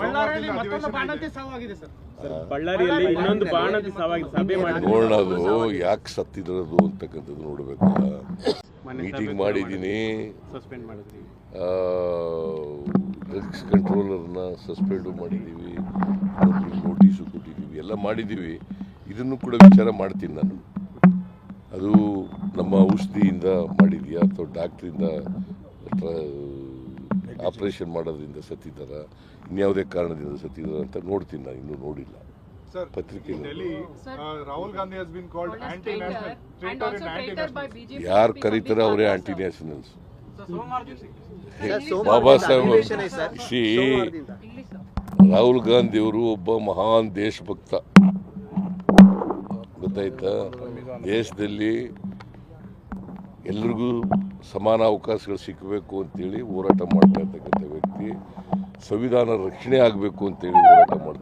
ಬಳ್ಳಾರಿಯಲ್ಲಿ ಇನ್ನೊಂದು ಬಾಣಂತಿ. ಸಾವಾಗಿದೆ ಸರ್. ಬಳ್ಳಾರಿಯಲ್ಲಿ ಇನ್ನೊಂದು ಬಾಣದ ಸಭೆ ಸಭೆ ಮಾಡಿದ್ರು. ನೋಡೋಣ ಅದು ಯಾಕೆ ಸತ್ತಿರೋದು ಅಂತಕ್ಕಂಥದ್ದು ನೋಡ್ಬೇಕಲ್ಲ ಮೀಟಿಂಗ್ ಮಾಡಿದ್ದೀನಿ ಸಸ್ಪೆಂಡ್ ಮಾಡಿದ್ರಿ. ಡ್ರಗ್ಸ್ ಕಂಟ್ರೋಲರ್ನ ಸಸ್ಪೆಂಡು ಮಾಡಿದ್ದೀವಿ ನೋಟಿಸು ಕೊಟ್ಟಿದ್ದೀವಿ ಎಲ್ಲ ಮಾಡಿದ್ದೀವಿ ಇದನ್ನು ಕೂಡ ವಿಚಾರ ಮಾಡ್ತೀನಿ ನಾನು. ಅದು ನಮ್ಮ ಔಷಧಿಯಿಂದ ಮಾಡಿದೆಯಾ ಅಥವಾ ಡಾಕ್ಟ್ರಿಂದ ಆಪರೇಷನ್ ಮಾಡೋದ್ರಿಂದ ಸತ್ತಿದ್ದಾರ ಇನ್ಯಾವುದೇ ಕಾರಣದಿಂದ ಸತ್ತಿದ್ದಾರ ಅಂತ ನೋಡ್ತೀನಿ ನಾನು ಇನ್ನೂ ನೋಡಿಲ್ಲ. ಸರ್ ಪತ್ರಿಕೆ. ಯಾರು ಕರೀತಾರೆ ಅವರೇ ಆಂಟಿ ನ್ಯಾಷನಲ್ಸ್ ಬಾಬಾ ಸಾಹೇಬ್ ಶ್ರೀ. ರಾಹುಲ್ ಗಾಂಧಿ ಅವರು ಒಬ್ಬ ಮಹಾನ್ ದೇಶಭಕ್ತ. ಗೊತ್ತಾಯ್ತಾ? ದೇಶದಲ್ಲಿ ಎಲ್ರಿಗೂ ಸಮಾನ ಅವಕಾಶಗಳು ಸಿಕ್ಕಬೇಕು ಅಂತೇಳಿ ಹೋರಾಟ ಮಾಡ್ತಾ ಇರ್ತಕ್ಕಂಥ ವ್ಯಕ್ತಿ ಸಂವಿಧಾನ ರಕ್ಷಣೆ ಆಗಬೇಕು ಅಂತೇಳಿ ಹೋರಾಟ ಮಾಡ್ತಾರೆ